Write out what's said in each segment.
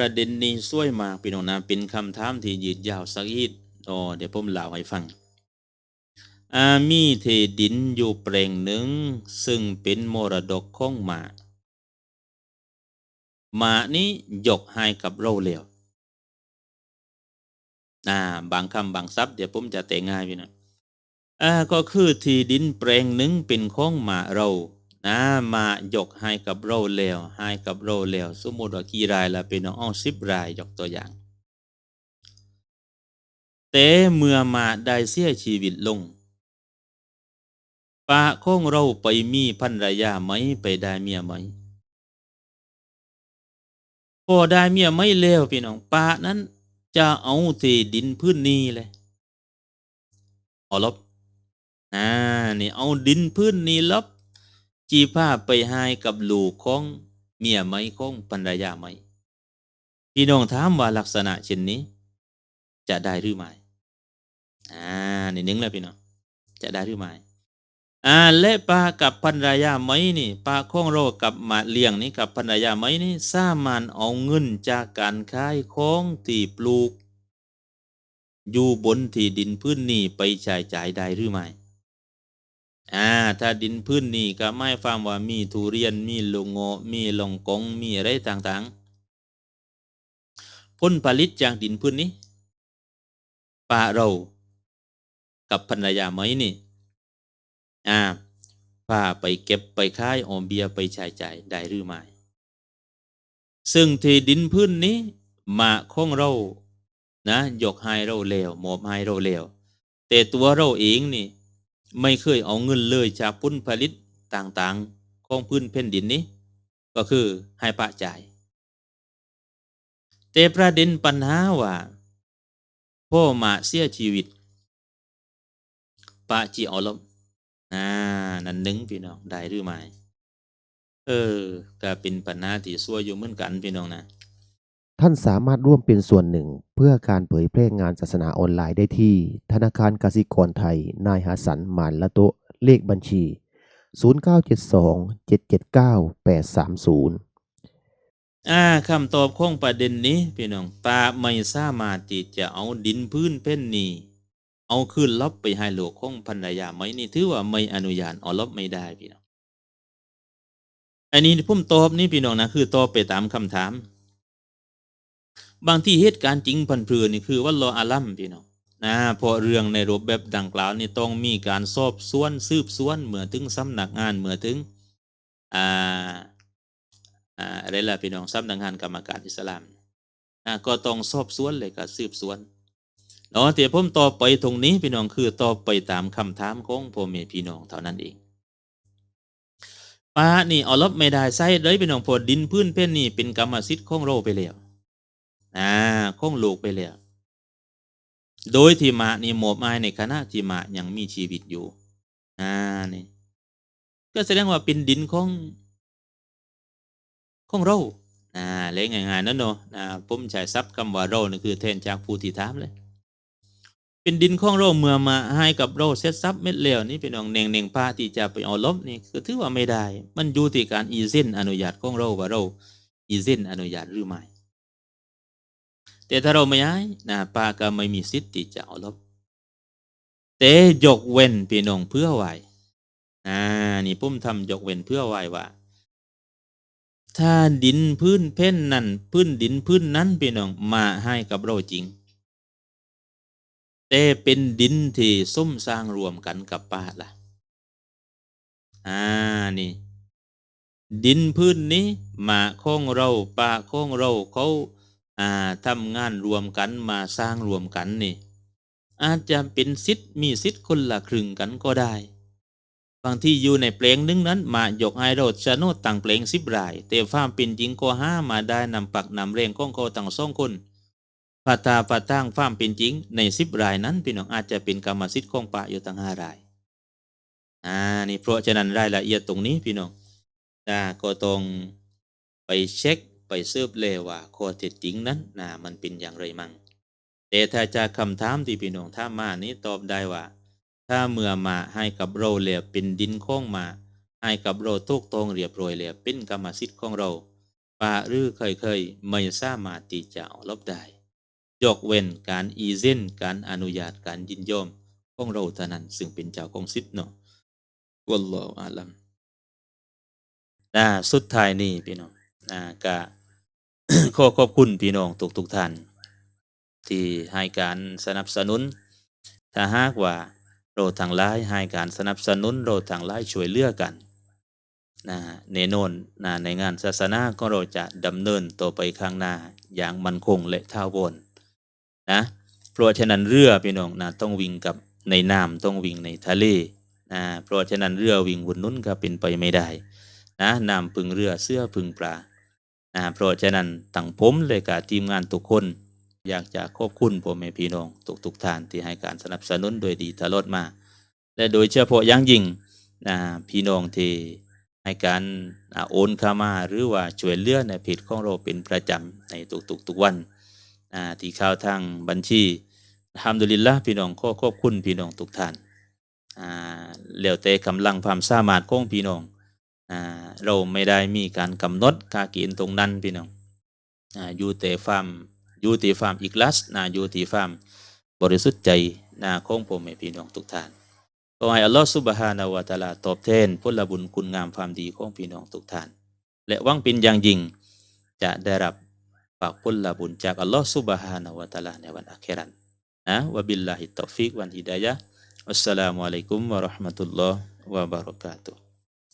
ประเด็นนี้ช่วยมากพี่น้องนะเป็นคำถามที่ยืดยาวสักอีกอ๋อเดี๋ยวผมเล่าให้ฟังอามีเทดินอยู่แปลงหนึ่ง ซึ่งเป็นมรดกของหมาหมานี้ยกให้กับเราแล้วอ่าบางคำบางศัพท์เดี๋ยวผมจะแต่งง่ายพี่นะอ่าก็คือที่ดินแปลงหนึ่งเป็นของหมาเรา นะมายกให้กับเราแล้วให้กับเราแล้วสมมติว่ากี่รายละเป็นน้องอ้อสิบรายยกตัวอย่างแต่เมื่อมาได้เสียชีวิตลงปะของเราไปมีภรรยาไหมไปได้เมียไหมพอได้เมียไม่แล้วพี่น้องปะนั้นจะเอาที่ดินพื้นนี้เลยเอาลบอ่านี่เอาดินพื้นนี้ลบ จีผ้าไปให้กับลูกของเมียไหมของภรรยาไหม พี่น้องถามว่าลักษณะเช่นนี้ จะได้หรือไม่อ่านี่นึงแล้วพี่น้องจะได้หรือไม่อ่าและปลากับภรรยาไหมนี่ปลาของเรากับมาเลี้ยงนี่กับภรรยาไหมนี่สามารถเอาเงินจากการขายของที่ปลูก อยู่บนที่ดินพื้นนี้ไปใช้จ่ายได้หรือไม่ อ่าถ้าดินพื้นนี้ก็ไม่ฟังว่ามีทุเรียนมีลงโงมีลงกงมีอะไรต่างๆ ผลผลิตจากดินพื้นนี้ป่าเรากับภรรยาไหมนี่อ่าพาไปเก็บไปขายออมเบียไปใช้จ่ายได้หรือไม่ซึ่งที่ดินพื้นนี้มาของเรานะยกให้เราแล้วมอบให้เราแล้วแต่ตัวเราเองนี่ ไม่เคยเอาเงินเลยจากผลผลิตต่างๆ ของพื้นแผ่นดินนี้ ก็คือให้ปะจ่าย แต่ประเด็นปัญหาว่า พ่อมาเสียชีวิตปะจีเอาลบอ่านั่นหนึ่งพี่น้องได้หรือไม่เออก็เป็นปัญหาที่ซัวอยู่เหมือนกันพี่น้องนะ ท่านสามารถร่วมเป็นส่วนหนึ่ง เพื่อการเผยแพร่งานศาสนาออนไลน์ได้ที่ ธนาคารกสิกรไทย นายหาสันหมานละโตเลขบัญชี 0972779830 อ่าคำตอบของประเด็นนี้พี่น้องปาไม่สามารถที่จะเอาดินพื้นเพ่นนี้ เอาขึ้นลบไปให้หลูกของภรรยาไหมนี่ถือว่าไม่อนุญาตเอาลบไม่ได้พี่น้องอันนี้ผมตอบนี่พี่น้องนะคือตอบไปตามคำถาม บางที่เหตุการณ์จริงพันเพลือนี่คือว่ารออาลัมพี่น้องนะเพราะเรื่องในรูปแบบดังกล่าวนี่ต้องมีการสอบสวนสืบสวนเหมื่อถึงสำนักงานเหมื่อถึงอ่าอ่าอะไรล่ะพี่น้องสำนักงานกรรมการอิสลามอ่าก็ต้องสอบสวนเลยก็สืบสวนเนาะแต่ผมตอบไปตรงนี้พี่น้องคือตอบไปตามคำถามของพ่อแม่พี่น้องเท่านั้นเองป้านี่เอาลบไม่ได้ใส่เลยพี่น้องพอดินพื้นเพ่นนี่เป็นกรรมสิทธิ์ของเราไปแล้ว อ่าของลูกไปแล้วโดยที่มานี่หมอบอายในคณะที่มายังมีชีวิตอยู่อ่านี่ก็แสดงว่าเป็นดินของของเราอ่าเล่ง่ายๆนั่นเนาะอ่าผมใช้ซับคำว่าเรานี่คือแทนจากผู้ที่ถามเลย เป็นดินของเราเมื่อมาให้กับเราเซตซับเม็ดเหลวนี่เป็นองเน่งเน่งผ้าที่จะไปเอาลบนี่คือถือว่าไม่ได้ มันอยู่ที่การอีเส้นอนุญาตของเราว่าเราอีเส้นอนุญาตหรือไม่ แต่ถ้าเราไม่ย้ายนะป้าก็ไม่มีสิทธิ์ที่จะเอาลบแต่ยกเว้นพี่น้องเพื่อไวอ่านี่ปุ้มทำยกเว้นเพื่อไว้ว่า ถ้าดินพื้นเพ่นนั่นพื้นดินพื้นนั้นพี่น้องมาให้กับเราจริง แต่เป็นดินที่ส้มสร้างรวมกันกับป้าล่ะอ่านี่ดินพื้นนี้มาของเราป้าของเราเขา อ่าทำงานรวมกันมาสร้างรวมกันนี่ อาจจะเป็นสิทธิ์มีสิทธิ์คนละครึ่งกันก็ได้ บางที่อยู่ในเพลงนึงนั้นมายกไอโรดชโนต่างเพลงสิบราย แต่ฟ้ามเป็นจริงก็ห้ามาได้นำปักนำเรงของเขาต่างสองคนพัตาพัตั้งฟ้ามเป็นจริง ในสิบรายนั้นพี่น้องอาจจะเป็นกรรมสิทธิ์ของปะอยู่ตั้งห้ารายอ่านี่เพราะฉะนั้นรายละเอียดตรงนี้พี่น้องอ่าก็ต้องไปเช็ค ไปสืบเลยว่าข้อเท็จจริงนั้นนะมันเป็นอย่างไรมั่งแต่ถ้าจากคำถามที่พี่น้องถามมานี้ตอบได้ว่า ถ้าเมื่อมาให้กับเราเรียเป็นดินของมา ให้กับเราทุกตรงเรียบร้อยแล้วเป็นกรรมสิทธิ์ของเราป่าหรือเคยๆไม่สามารถที่จะเอาลบได้ยกเว้นการอีเซนการอนุญาตการยินยอมของเราเท่านั้นซึ่งเป็นเจ้าของสิทธิ์เนาะวัลลอฮุอาลัมนะสุดท้ายนี้พี่น้องนะก็ ขอขอบคุณพี่น้องทุกทุกท่าน ที่ให้การสนับสนุน ถ้าหากว่าเราทางหลายให้การสนับสนุนเราทางหลายช่วยเหลือกันนะแน่นนนะในงานศาสนาก็เราจะดำเนินต่อไปข้างหน้าอย่างมั่นคงและท่าวอนนะเพราะฉะนั้นเรือพี่น้องนะต้องวิ่งกับในน้ำต้องวิ่งในทะเลนะเพราะฉะนั้นเรือวิ่งบนนู้นก็เป็นไปไม่ได้นะน้ำพึงเรือเสื้อพึงปลา นะเพราะฉะนั้นตั้งผมเลยกับทีมงานทุกคน อยากจะขอบคุณพ่อแม่พี่น้องทุกทุกท่านที่ให้การสนับสนุนโดยดีตลอดมา และโดยเฉพาะอย่างยิ่งนะพี่น้องที่ให้การโอนเข้ามาหรือว่าช่วยเหลือในเพจของเราเป็นประจำในทุกๆทุกวันที่เข้าทางบัญชีอัลฮัมดุลิลละพี่น้องขอขอบคุณพี่น้องทุกท่านอ่าแล้วแต่กำลังความสามารถของพี่น้อง อ่าเราไม่ได้มีการกำหนดค่าเกินตรงนั้นพี่น้องอ่าอยู่แต่ความอยู่ที่ความอีกลัสนะอยู่ที่ความบริสุทธิ์ใจนะของผมพี่น้องทุกท่านขอให้อัลลอฮฺสุบฮานาวะตาลาตอบแทนผลบุญคุณงามความดีของพี่น้องทุกท่าน และวังเป็นอย่างยิ่งจะได้รับฝากผลบุญจากอัลลอฮฺสุบฮานาวะตาลาในวันอาคราตนะวะบิลลาฮิตตอฟิกวันฮิดายะอัสสลามุอะลัยกุมวะราะห์มะตุลลอฮ์วะบะเราะกาตุฮ์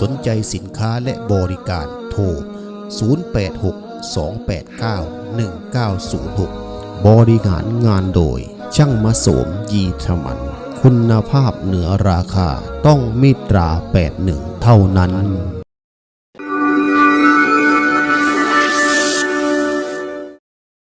สนใจสินค้าและบริการโทร 0862891906 บริหารงานโดย ช่างมาสมยีธมัน คุณภาพเหนือราคาต้องมิตรา 81 เท่านั้น